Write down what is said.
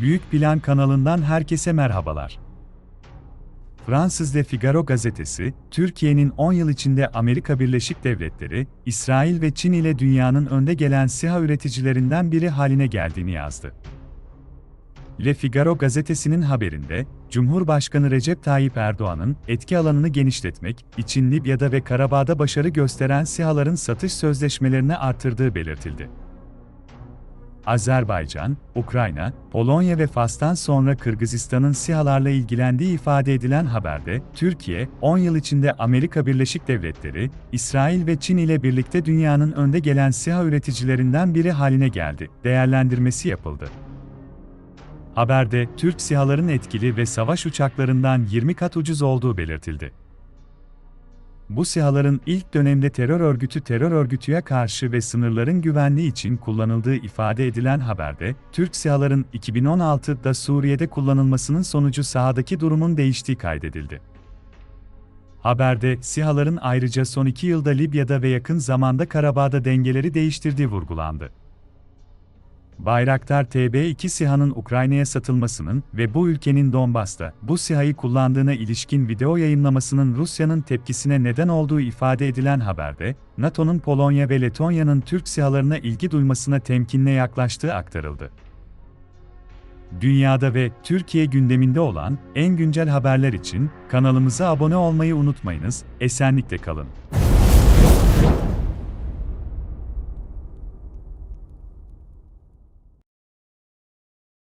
Büyük Plan kanalından herkese merhabalar. Fransız Le Figaro gazetesi, Türkiye'nin 10 yıl içinde Amerika Birleşik Devletleri, İsrail ve Çin ile dünyanın önde gelen SİHA üreticilerinden biri haline geldiğini yazdı. Le Figaro gazetesinin haberinde, Cumhurbaşkanı Recep Tayyip Erdoğan'ın etki alanını genişletmek için Libya'da ve Karabağ'da başarı gösteren SİHA'ların satış sözleşmelerini artırdığı belirtildi. Azerbaycan, Ukrayna, Polonya ve Fas'tan sonra Kırgızistan'ın SİHA'larla ilgilendiği ifade edilen haberde, Türkiye, 10 yıl içinde Amerika Birleşik Devletleri, İsrail ve Çin ile birlikte dünyanın önde gelen SİHA üreticilerinden biri haline geldi, değerlendirmesi yapıldı. Haberde, Türk SİHA'ların etkili ve savaş uçaklarından 20 kat ucuz olduğu belirtildi. Bu SİHA'ların ilk dönemde terör örgütü terör örgütüye karşı ve sınırların güvenliği için kullanıldığı ifade edilen haberde, Türk SİHA'ların 2016'da Suriye'de kullanılmasının sonucu sahadaki durumun değiştiği kaydedildi. Haberde, SİHA'ların ayrıca son iki yılda Libya'da ve yakın zamanda Karabağ'da dengeleri değiştirdiği vurgulandı. Bayraktar TB2 SİHA'nın Ukrayna'ya satılmasının ve bu ülkenin Donbas'ta bu SİHA'yı kullandığına ilişkin video yayınlamasının Rusya'nın tepkisine neden olduğu ifade edilen haberde, NATO'nun Polonya ve Letonya'nın Türk SİHA'larına ilgi duymasına temkinle yaklaştığı aktarıldı. Dünyada ve Türkiye gündeminde olan en güncel haberler için kanalımıza abone olmayı unutmayınız, esenlikle kalın.